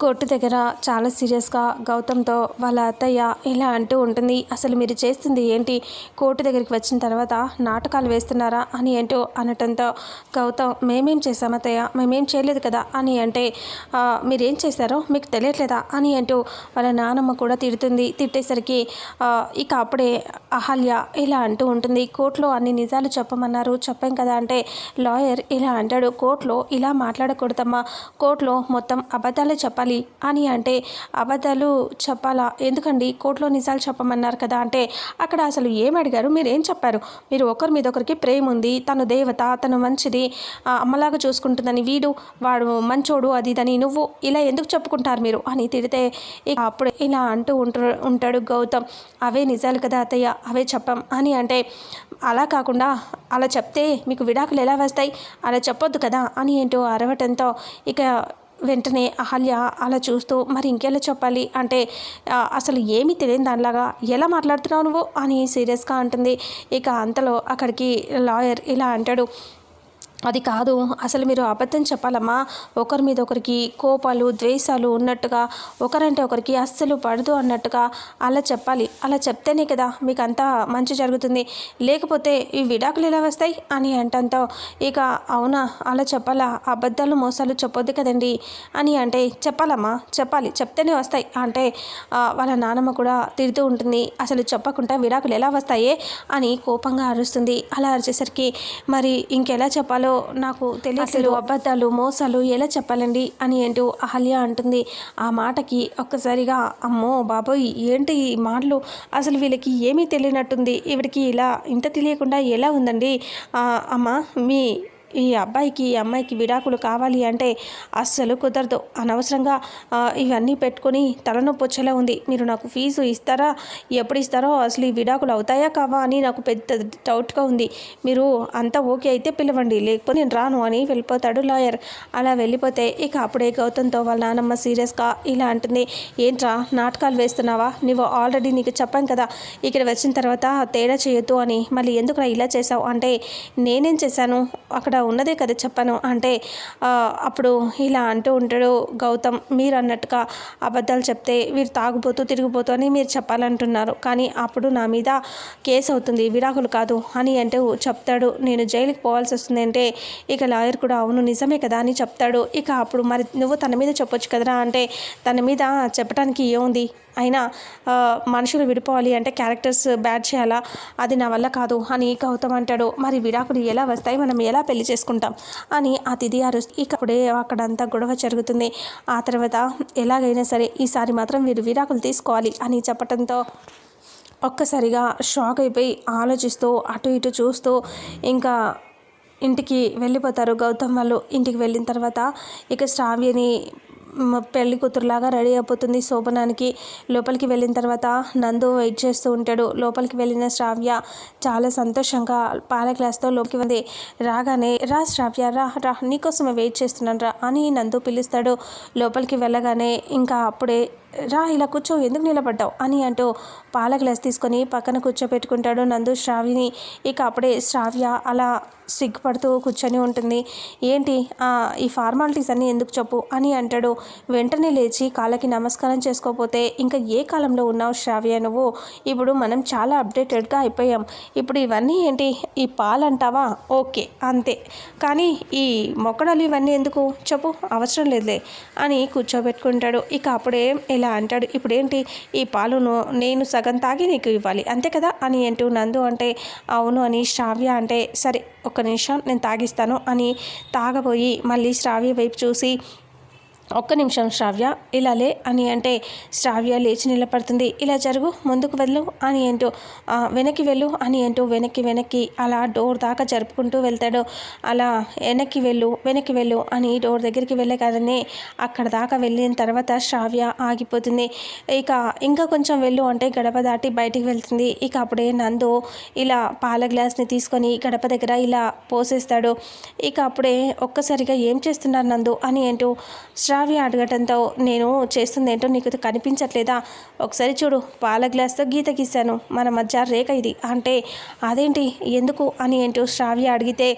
Court దగ్గర చాలా సీరియస్గా గౌతమ్తో వాళ్ళ అత్తయ్య ఇలా అంటూ ఉంటుంది అసలు మీరు చేస్తుంది ఏంటి? కోర్టు దగ్గరికి వచ్చిన తర్వాత నాటకాలు వేస్తున్నారా? అని ఏంటో అనటంతో గౌతమ్ మేమేం చేశాం అత్తయ్య? మేమేం చేయలేదు కదా? అని అంటే మీరేం చేశారో మీకు తెలియట్లేదా? అని అంటూ వాళ్ళ నానమ్మ కూడా తిడుతుంది. తిట్టేసరికి ఇక అప్పుడే అహల్య ఇలా అంటూ ఉంటుంది కోర్టులో అన్ని నిజాలు చెప్పమన్నారు చెప్పాం కదా అంటే లాయర్ ఇలా అంటాడు కోర్టులో ఇలా మాట్లాడకూడదమ్మా కోర్టులో మొత్తం అబద్ధాలే చెప్పాలి అని అంటే అబద్ధాలు చెప్పాలా? ఎందుకండి? కోర్టులో నిజాలు చెప్పమన్నారు కదా అంటే అక్కడ అసలు ఏం అడిగారు? మీరు ఏం చెప్పారు? మీరు ఒకరి మీద ఒకరికి ప్రేమ ఉంది తను దేవత తను మంచిది అమ్మలాగా చూసుకుంటుందని వీడు వాడు మంచోడు అది ఇదని నువ్వు ఇలా ఎందుకు చెప్పుకుంటారు మీరు? అని తిడితే ఇక అప్పుడు ఇలా అంటూ ఉంటు ఉంటాడు గౌతమ్. అవే నిజాలు కదా అత్తయ్య అవే చెప్పాం అని అంటే అలా కాకుండా అలా చెప్తే మీకు విడాకులు ఎలా వస్తాయి? అలా చెప్పొద్దు కదా అని ఏంటో అరవటంతో ఇక వెంటనే అహల్య అలా చూస్తూ మరి ఇంకెలా చెప్పాలి? అంటే అసలు ఏమీ తెలియని దానిలాగా ఎలా మాట్లాడుతున్నావు నువ్వు? అని సీరియస్గా అంటుంది. ఇక అంతలో అక్కడికి లాయర్ ఇలా అంటాడు అది కాదు. అసలు మీరు అబద్ధం చెప్పాలమ్మా. ఒకరి మీద ఒకరికి కోపాలు ద్వేషాలు ఉన్నట్టుగా ఒకరంటే ఒకరికి అస్సలు పడదు అన్నట్టుగా అలా చెప్పాలి. అలా చెప్తేనే కదా మీకు అంతా మంచి జరుగుతుంది. లేకపోతే ఈ విడాకులు ఎలా వస్తాయి అని అంటంతో ఇక అవునా అలా చెప్పాలా? అబద్ధాలు మోసాలు చెప్పొద్దు కదండి అని అంటే చెప్పాలమ్మా చెప్పాలి. చెప్తేనే వస్తాయి. అంటే వాళ్ళ నానమ్మ కూడా తిడుతూ ఉంటుంది. అసలు చెప్పకుండా విడాకులు ఎలా వస్తాయే అని కోపంగా అరుస్తుంది. అలా అరిచేసరికి మరి ఇంకెలా చెప్పాలో నాకు తెలియదు అసలు అబద్ధాలు మోసాలు ఎలా చెప్పాలండి అని ఏంటో అహల్య అంటుంది. ఆ మాటకి ఒక్కసారిగా అమ్మో బాబోయ్ ఏంటి ఈ మాటలు? అసలు వీళ్ళకి ఏమీ తెలియనట్టుంది. ఈవిడికి ఇలా ఇంత తెలియకుండా ఎలా ఉందండి? అమ్మ మీ ఈ అబ్బాయికి ఈ అమ్మాయికి విడాకులు కావాలి అంటే అస్సలు కుదరదు. అనవసరంగా ఇవన్నీ పెట్టుకొని తలనొప్పి వచ్చేలా ఉంది. మీరు నాకు ఫీజు ఇస్తారా? ఎప్పుడు ఇస్తారో? అసలు ఈ విడాకులు అవుతాయా కావా అని నాకు పెద్ద డౌట్గా ఉంది. మీరు అంతా ఓకే అయితే పిలవండి. లేకపోతే నేను రాను అని వెళ్ళిపోతాడు లాయర్. అలా వెళ్ళిపోతే ఇక అప్పుడే గౌతమ్తో వాళ్ళ నానమ్మ సీరియస్గా ఇలా అంటుంది. ఏంట్రా నాటకాలు వేస్తున్నావా? నువ్వు ఆల్రెడీ నీకు చెప్పాను కదా ఇక్కడ వచ్చిన తర్వాత తేడా చేయొద్దు అని. మళ్ళీ ఎందుకు ఇలా చేసావు? అంటే నేనేం చేశాను? అక్కడ ఉన్నదే కదా చెప్పాను. అంటే అప్పుడు ఇలా అంటూ ఉంటాడు గౌతమ్ మీరు అన్నట్టుగా అబద్ధాలు చెప్తే వీరు తాగుపోతూ తిరిగిపోతూ అని మీరు చెప్పాలంటున్నారు. కానీ అప్పుడు నా మీద కేసు అవుతుంది విడాకులు కాదు అని అంటే చెప్తాడు. నేను జైలుకి పోవాల్సి వస్తుంది అంటే ఇక లాయర్ కూడా అవును నిజమే కదా అని చెప్తాడు. ఇక అప్పుడు మరి నువ్వు తన మీద చెప్పొచ్చు కదరా? అంటే తన మీద చెప్పడానికి ఏముంది? అయినా మనుషులు విడిపోవాలి అంటే క్యారెక్టర్స్ బ్యాడ్ చేయాలా? అది నా వల్ల కాదు అని గౌతమ్ అంటాడు. మరి విడాకులు ఎలా వస్తాయి? మనం ఎలా పెళ్ళి చేసుకుంటాం? అని ఆ తిది అరు ఇకప్పుడే అక్కడంతా గొడవ జరుగుతుంది. ఆ తర్వాత ఎలాగైనా సరే ఈసారి మాత్రం వీరు విడాకులు తీసుకోవాలి అని చెప్పడంతో ఒక్కసారిగా షాక్ అయిపోయి ఆలోచిస్తూ అటు ఇటు చూస్తూ ఇంకా ఇంటికి వెళ్ళిపోతారు గౌతమ్ వాళ్ళు. ఇంటికి వెళ్ళిన తర్వాత ఇక శ్రావ్యని పెళ్ళి కూతురులాగా రెడీ అయిపోతుంది శోభనానికి. లోపలికి వెళ్ళిన తర్వాత నందు వెయిట్ చేస్తూ ఉంటాడు. లోపలికి వెళ్ళిన శ్రావ్య చాలా సంతోషంగా పాల గ్లాస్తో లోపలికి ఉంది. రాగానే రా శ్రావ్య రా రా నీకోసమే వెయిట్ చేస్తున్నాను రా అని నందు పిలుస్తాడు. లోపలికి వెళ్ళగానే ఇంకా అప్పుడే రా ఇలా కూర్చో ఎందుకు నిలబడ్డావు? అని అంటూ పాల గ్లాస్ తీసుకొని పక్కన కూర్చోపెట్టుకుంటాడు నందు శ్రావ్యని. ఇక అప్పుడే శ్రావ్య అలా సిగ్గుపడుతూ కూర్చొని ఉంటుంది. ఏంటి? ఈ ఫార్మాలిటీస్ అన్నీ ఎందుకు చెప్పు? అని అంటాడు. వెంటనే లేచి కాళ్ళకి నమస్కారం చేసుకోపోతే ఇంకా ఏ కాలంలో ఉన్నావు శ్రావ్య నువ్వు? ఇప్పుడు మనం చాలా అప్డేటెడ్గా అయిపోయాం. ఇప్పుడు ఇవన్నీ ఏంటి? ఈ పాలంటావా ఓకే అంతే. కానీ ఈ మొక్కడలు ఇవన్నీ ఎందుకు? చెప్పు అవసరం లేదులే అని కూర్చోబెట్టుకుంటాడు ఇక అప్పుడే ఇలా అంటాడు. ఇప్పుడేంటి? ఈ పాలును నేను సగం తాగి నీకు ఇవ్వాలి. అంతే కదా? అని అంటూ నందు అంటే అవును అని శ్రావ్య అంటే సరే ఒక్క నిమిషం నేను తాగిస్తాను అని తాగబోయి మళ్ళీ శ్రావ్య వైపు చూసి ఒక్క నిమిషం శ్రావ్య ఇలా లే అని అంటే శ్రావ్య లేచి నిలబడుతుంది. ఇలా జరుగు ముందుకు వెళ్ళు అని అంటూ వెనక్కి వెళ్ళు అని అంటూ వెనక్కి వెనక్కి అలా డోర్ దాకా జరుపుకుంటూ వెళ్తాడు. అలా వెనక్కి వెళ్ళు వెనక్కి వెళ్ళు అని డోర్ దగ్గరికి వెళ్ళగానే అక్కడ దాకా వెళ్ళిన తర్వాత శ్రావ్య ఆగిపోతుంది. ఇక ఇంకా కొంచెం వెళ్ళు అంటే గడప దాటి బయటికి వెళ్తుంది. ఇక అప్పుడే నందు ఇలా పాల గ్లాస్ని తీసుకొని గడప దగ్గర ఇలా పోసేస్తాడు. ఇక అప్పుడే ఒక్కసారిగా ఏం చేస్తున్నారు నందు అని అంటూ శ్రా శ్రావ్య అడగటంతో నేను చేస్తుంది ఏంటో నీకు కనిపించట్లేదా? ఒకసారి చూడు పాల గ్లాస్తో గీత గీశాను. మన మధ్య రేఖ ఇది. అంటే అదేంటి? ఎందుకు అని ఏంటో శ్రావ్య అడిగితే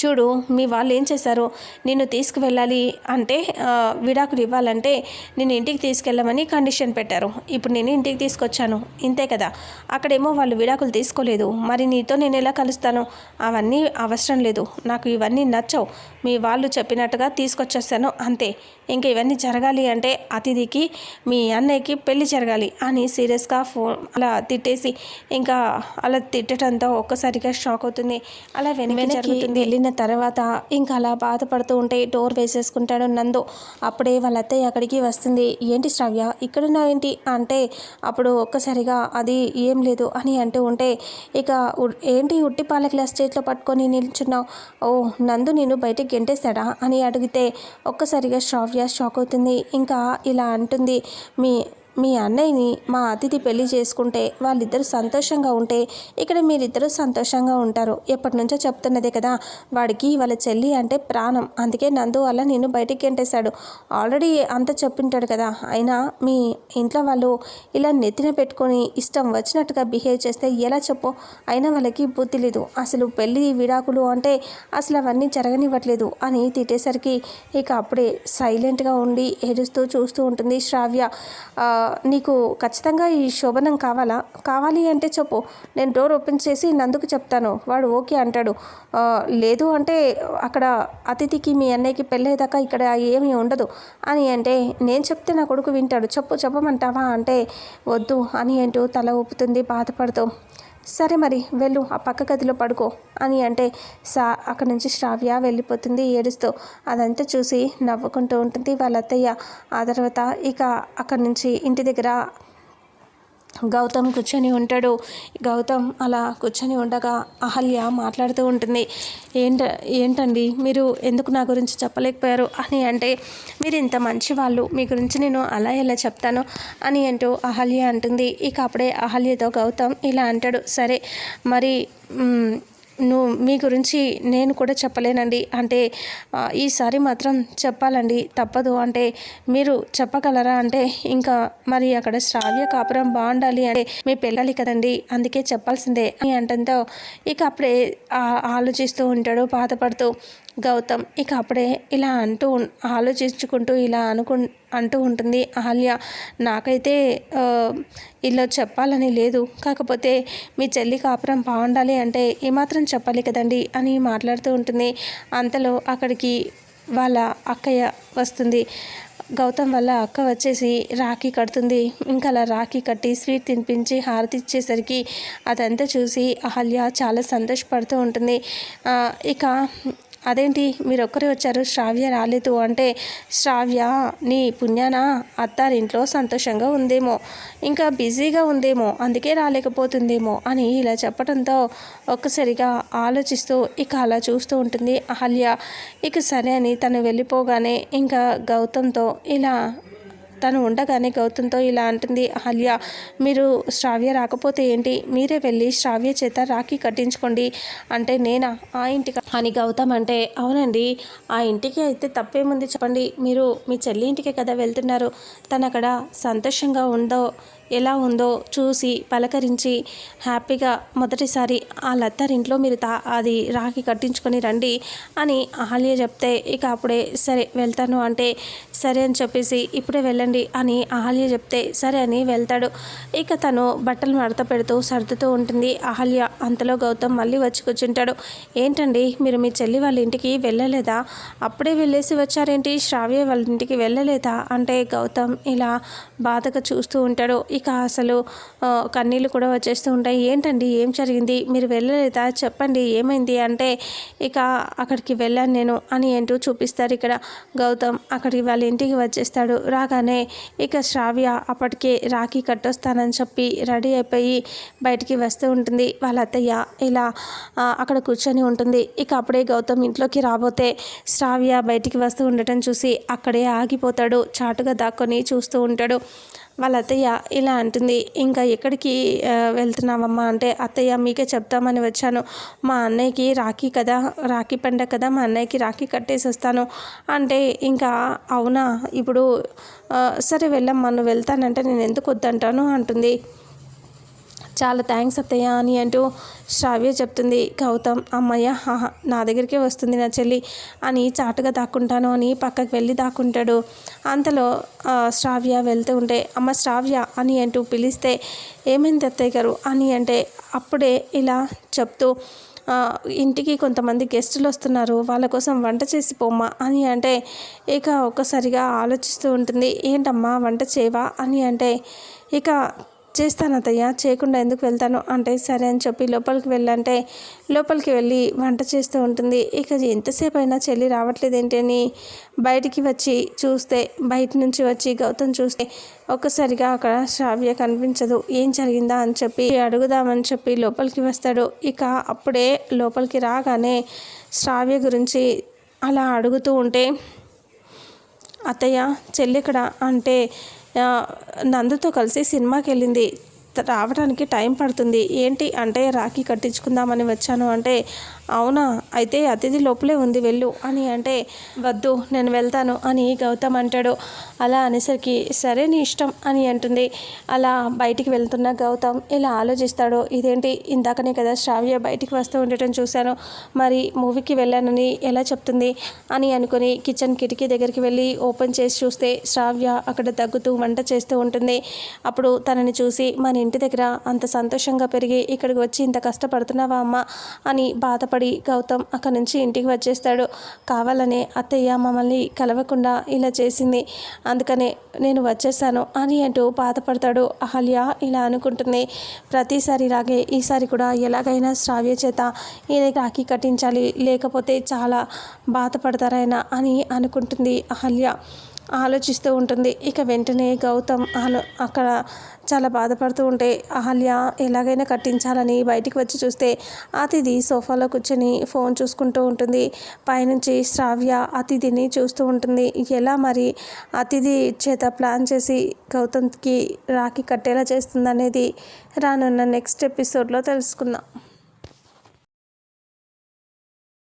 చూడు మీ వాళ్ళు ఏం చేశారు? నిన్ను తీసుకువెళ్ళాలి అంటే విడాకులు ఇవ్వాలంటే నేను ఇంటికి తీసుకెళ్ళమని కండిషన్ పెట్టారు. ఇప్పుడు నేను ఇంటికి తీసుకొచ్చాను. ఇంతే కదా? అక్కడేమో వాళ్ళు విడాకులు తీసుకోలేదు. మరి నీతో నేను ఎలా కలుస్తాను? అవన్నీ అవసరం లేదు. నాకు ఇవన్నీ నచ్చవు. మీ వాళ్ళు చెప్పినట్టుగా తీసుకొచ్చేస్తాను అంతే. ఇంకా ఇవన్నీ జరగాలి అంటే అతిథికి మీ అన్నయ్యకి పెళ్ళి జరగాలి అని సీరియస్గా ఫోన్ అలా తిట్టేసి ఇంకా అలా తిట్టడంతో ఒక్కసారిగా షాక్ అవుతుంది. అలా వెనక్కి జరుగుతుంది. వెళ్ళిన తర్వాత ఇంకా అలా బాధపడుతూ ఉంటే డోర్ వేసేసుకుంటాడు నందు. అప్పుడే వాళ్ళ అత్తయ్య అక్కడికి వస్తుంది. ఏంటి శ్రావ్య? ఇక్కడున్నావు ఏంటి? అంటే అప్పుడు ఒక్కసారిగా అది ఏం లేదు అని అంటూ ఉంటే ఇక ఉ- ఏంటి ఉట్టి పాల గ్లాస్ చేతిలో పట్టుకొని నిల్చున్నావు? ఓ నందు నేను బయటకు గెంటేస్తాడా? అని అడిగితే ఒక్కసారిగా శ్రావ్య షాక్ అవుతుంది. ఇంకా ఇలా అంటుంది. మీ మీ అన్నయ్యని మా అతిథి పెళ్ళి చేసుకుంటే వాళ్ళిద్దరూ సంతోషంగా ఉంటే ఇక్కడ మీరిద్దరూ సంతోషంగా ఉంటారు. ఎప్పటి నుంచో చెప్తున్నదే కదా వాడికి వాళ్ళ చెల్లి అంటే ప్రాణం. అందుకే నందు వల్ల నేను బయటికి ఎంటేశాడు ఆల్రెడీ అంత చెప్పింటాడు కదా. అయినా మీ ఇంట్లో వాళ్ళు ఇలా నెత్తిన పెట్టుకొని ఇష్టం వచ్చినట్టుగా బిహేవ్ చేస్తే ఎలా చెప్పు? అయినా వాళ్ళకి బుద్ధి లేదు. అసలు పెళ్ళి విడాకులు అంటే అసలు అవన్నీ జరగనివ్వట్లేదు అని తిట్టేసరికి ఇక అప్పుడే సైలెంట్గా ఉండి ఏడుస్తూ చూస్తూ ఉంటుంది శ్రావ్య. నీకు ఖచ్చితంగా ఈ శోభనం కావాలా? కావాలి అంటే చెప్పు. నేను డోర్ ఓపెన్ చేసి నందుకు చెప్తాను. వాడు ఓకే అంటాడు. లేదు అంటే అక్కడ అతిథికి మీ అన్నయ్యకి పెళ్ళేదాకా ఇక్కడ ఏమీ ఉండదు. అని అంటే నేను చెప్తే నా కొడుకు వింటాడు. చెప్పు చెప్పమంటావా? అంటే వద్దు అని అంటూ తల ఊపుతుంది. బాధపడుతూ సరే మరి వెళ్ళు ఆ పక్క గదిలో పడుకో అని అంటే సా అక్కడి నుంచి శ్రావ్య వెళ్ళిపోతుంది ఏడుస్తూ. అదంతా చూసి నవ్వుకుంటూ ఉంటుంది వాళ్ళ అత్తయ్య ఆ తర్వాత ఇక అక్కడి నుంచి ఇంటి దగ్గర గౌతమ్ కూర్చొని ఉంటాడు. గౌతమ్ అలా కూర్చొని ఉండగా అహల్య మాట్లాడుతూ ఉంటుంది. ఏంట ఏంటండి? మీరు ఎందుకు నా గురించి చెప్పలేకపోయారు? అని అంటే మీరు ఇంత మంచి వాళ్ళు. మీ గురించి నేను అలా ఎలా చెప్తాను? అని అంటూ అహల్య అంటుంది. ఇక అప్పుడే అహల్యతో గౌతమ్ ఇలా అంటాడు. సరే మరి నువ్వు మీ గురించి నేను కూడా చెప్పలేనండి. అంటే ఈసారి మాత్రం చెప్పాలండి. తప్పదు. అంటే మీరు చెప్పగలరా? అంటే ఇంకా మరి అక్కడ శ్రావ్య కాపురం బాగుండాలి అంటే మీ పెళ్ళాలి కదండి. అందుకే చెప్పాల్సిందే. అని అంటంతో ఇక అప్పుడే ఆలోచిస్తూ ఉంటాడు బాధపడుతూ గౌతమ్ ఇక అప్పుడే ఇలా అంటూ ఆలోచించుకుంటూ ఇలా అనుకు అంటూ ఉంటుంది అహల్య నాకైతే ఇలా చెప్పాలని లేదు. కాకపోతే మీ చెల్లి కాపురం బాగుండాలి అంటే ఏమాత్రం చెప్పాలి కదండి అని మాట్లాడుతూ ఉంటుంది. అంతలో అక్కడికి వాళ్ళ అక్కయ్య వస్తుంది. గౌతమ్ వల్ల అక్క వచ్చేసి రాఖీ కడుతుంది. ఇంకా అలా రాఖీ కట్టి స్వీట్ తినిపించి హారతి ఇచ్చేసరికి అదంతా చూసి అహల్య చాలా సంతోషపడుతూ ఉంటుంది. ఇక అదేంటి? మీరు ఒక్కరే వచ్చారు శ్రావ్య రాలేదు అంటే శ్రావ్య నీ పుణ్యాన? అత్తారింట్లో సంతోషంగా ఉందేమో ఇంకా బిజీగా ఉందేమో అందుకే రాలేకపోతుందేమో అని ఇలా చెప్పడంతో ఒక్కసారిగా ఆలోచిస్తూ ఇక అలా చూస్తూ ఉంటుంది అహల్య. ఇక సరే అని తను వెళ్ళిపోగానే ఇంకా గౌతమ్తో ఇలా తను ఉండగానే గౌతంతో ఇలా అంటుంది అహల్య మీరు శ్రావ్య రాకపోతే ఏంటి? మీరే వెళ్ళి శ్రావ్య చేత రాఖీ కట్టించుకోండి. అంటే నేనా? ఆ ఇంటికి అని గౌతమ్ అంటే అవునండి ఆ ఇంటికి అయితే తప్పేముంది చెప్పండి. మీరు మీ చెల్లి ఇంటికే కదా వెళ్తున్నారు. తను అక్కడ సంతోషంగా ఉందో ఎలా ఉందో చూసి పలకరించి హ్యాపీగా మొదటిసారి ఆ లత్తారింట్లో మీరు తా అది రాఖీ కట్టించుకొని రండి అని అహల్య చెప్తే ఇక అప్పుడే సరే వెళ్తాను అంటే సరే అని చెప్పేసి ఇప్పుడే వెళ్ళండి అని అహల్య చెప్తే సరే అని వెళ్తాడు. ఇక తను బట్టలు మడత పెడుతూ సర్దుతూ ఉంటుంది. అహల్య అంతలో గౌతమ్ మళ్ళీ వచ్చి కూర్చుంటాడు. ఏంటండి మీరు మీ చెల్లి వాళ్ళ ఇంటికి వెళ్ళలేదా? అప్పుడే వెళ్ళేసి వచ్చారేంటి? శ్రావ్య వాళ్ళ ఇంటికి వెళ్ళలేదా? అంటే గౌతమ్ ఇలా బాధగా చూస్తూ ఉంటాడు ఇక అసలు కన్నీళ్ళు కూడా వచ్చేస్తూ ఉంటాయి. ఏంటండి ఏం జరిగింది? మీరు వెళ్ళలేదా? చెప్పండి ఏమైంది? అంటే ఇక అక్కడికి వెళ్ళాను నేను అని ఏంటో చూపిస్తారు ఇక్కడ గౌతమ్. అక్కడికి వాళ్ళ ఇంటికి వచ్చేస్తాడు. రాగానే ఇక శ్రావ్య అప్పటికే రాఖీ కట్టొస్తానని చెప్పి రెడీ అయిపోయి బయటికి వస్తూ ఉంటుంది. వాళ్ళ అత్తయ్య ఇలా అక్కడ కూర్చొని ఉంటుంది. ఇక అప్పుడే గౌతమ్ ఇంట్లోకి రాబోతే శ్రావ్య బయటికి వస్తూ ఉండటం చూసి అక్కడే ఆగిపోతాడు. చాటుగా దాక్కొని చూస్తూ ఉంటాడు. వాళ్ళ అత్తయ్య ఇలా అంటుంది ఇంకా ఎక్కడికి వెళ్తున్నావమ్మా? అంటే అత్తయ్య మీకే చెప్తామని వచ్చాను. మా అన్నయ్యకి రాఖీ కదా రాఖీ పండగ కదా మా అన్నయ్యకి రాఖీ కట్టేసి వస్తాను అంటే ఇంకా అవునా? ఇప్పుడు సరే వెళ్ళమ్మా నువ్వు వెళ్తానంటే నేను ఎందుకు వద్దంటాను? అంటుంది. చాలా థ్యాంక్స్ అత్తయ్య అని అంటూ శ్రావ్య చెప్తుంది. గౌతమ్ అమ్మయ్య నా దగ్గరికే వస్తుంది నా చెల్లి అని చాటుగా దాక్కుంటాను అని పక్కకు వెళ్ళి దాక్కుంటాడు. అంతలో శ్రావ్య వెళ్తూ ఉంటే అమ్మ శ్రావ్య అని అంటూ పిలిస్తే ఏమైంది అత్తయ్య గారు? అని అంటే అప్పుడే ఇలా చెప్తూ ఇంటికి కొంతమంది గెస్టులు వస్తున్నారు వాళ్ళ కోసం వంట చేసి పోమ్మా అని అంటే ఇక ఒక్కసారిగా ఆలోచిస్తూ ఉంటుంది. ఏంటమ్మా వంట చేయవా? అని అంటే ఇక చేస్తాను అత్తయ్య చేయకుండా ఎందుకు వెళ్తాను? అంటే సరే అని చెప్పి లోపలికి వెళ్ళంటే లోపలికి వెళ్ళి వంట చేస్తూ ఉంటుంది. ఇక ఎంతసేపు అయినా చెల్లి రావట్లేదు ఏంటి అని బయటికి వచ్చి చూస్తే బయట నుంచి వచ్చి గౌతమ్ చూస్తే ఒక్కసారిగా అక్కడ శ్రావ్య కనిపించదు. ఏం జరిగిందా అని చెప్పి అడుగుదామని చెప్పి లోపలికి వస్తాడు. ఇక అప్పుడే లోపలికి రాగానే శ్రావ్య గురించి అలా అడుగుతూ ఉంటే అత్తయ్య చెల్లిక్కడ అంటే నందుతో కలిసి సినిమాకి వెళ్ళింది రావడానికి టైం పడుతుంది. ఏంటి అంటే రాఖీ కట్టించుకుందామని వచ్చాను అంటే అవునా? అయితే అతిథి లోపలే ఉంది వెళ్ళు. అని అంటే వద్దు నేను వెళ్తాను అని గౌతమ్ అంటాడు. అలా అనేసరికి సరే నీ ఇష్టం అని అంటుంది. అలా బయటికి వెళ్తున్న గౌతమ్ ఇలా ఆలోచిస్తాడు. ఇదేంటి? ఇందాకనే కదా శ్రావ్య బయటికి వస్తూ ఉండటం చూశాను. మరి మూవీకి వెళ్ళానని ఎలా చెప్తుంది? అని అనుకుని కిచెన్ కిటికీ దగ్గరికి వెళ్ళి ఓపెన్ చేసి చూస్తే శ్రావ్య అక్కడ తగ్గుతూ వంట చేస్తూ ఉంటుంది. అప్పుడు తనని చూసి మన ఇంటి దగ్గర అంత సంతోషంగా పెరిగి ఇక్కడికి వచ్చి ఇంత కష్టపడుతున్నావా అమ్మ? అని బాధపడి గౌతమ్ అక్కడి నుంచి ఇంటికి వచ్చేస్తాడు. కావాలనే అత్తయ్య మమ్మల్ని కలవకుండా ఇలా చేసింది. అందుకనే నేను వచ్చేసాను అని అంటూ బాధపడతాడు అహల్య ఇలా అనుకుంటుంది. ప్రతిసారి ఇలాగే ఈసారి కూడా ఎలాగైనా శ్రావ్య చేత ఈయన రాఖీ కట్టించాలి. లేకపోతే చాలా బాధపడతారాయన అని అనుకుంటుంది అహల్య. ఆలోచిస్తూ ఉంటుంది. ఇక వెంటనే గౌతమ్ ఆలో అక్కడ చాలా బాధపడుతూ ఉంటే అహల్య ఎలాగైనా కట్టించాలని బయటికి వచ్చి చూస్తే అతిథి సోఫాలో కూర్చొని ఫోన్ చూసుకుంటూ ఉంటుంది. పైనుంచి శ్రావ్య అతిథిని చూస్తూ ఉంటుంది. ఎలా మరి అతిథి చేత ప్లాన్ చేసి గౌతమ్కి రాఖీ కట్టేలా చేస్తుందనేది రానున్న నెక్స్ట్ ఎపిసోడ్లో తెలుసుకుందాం.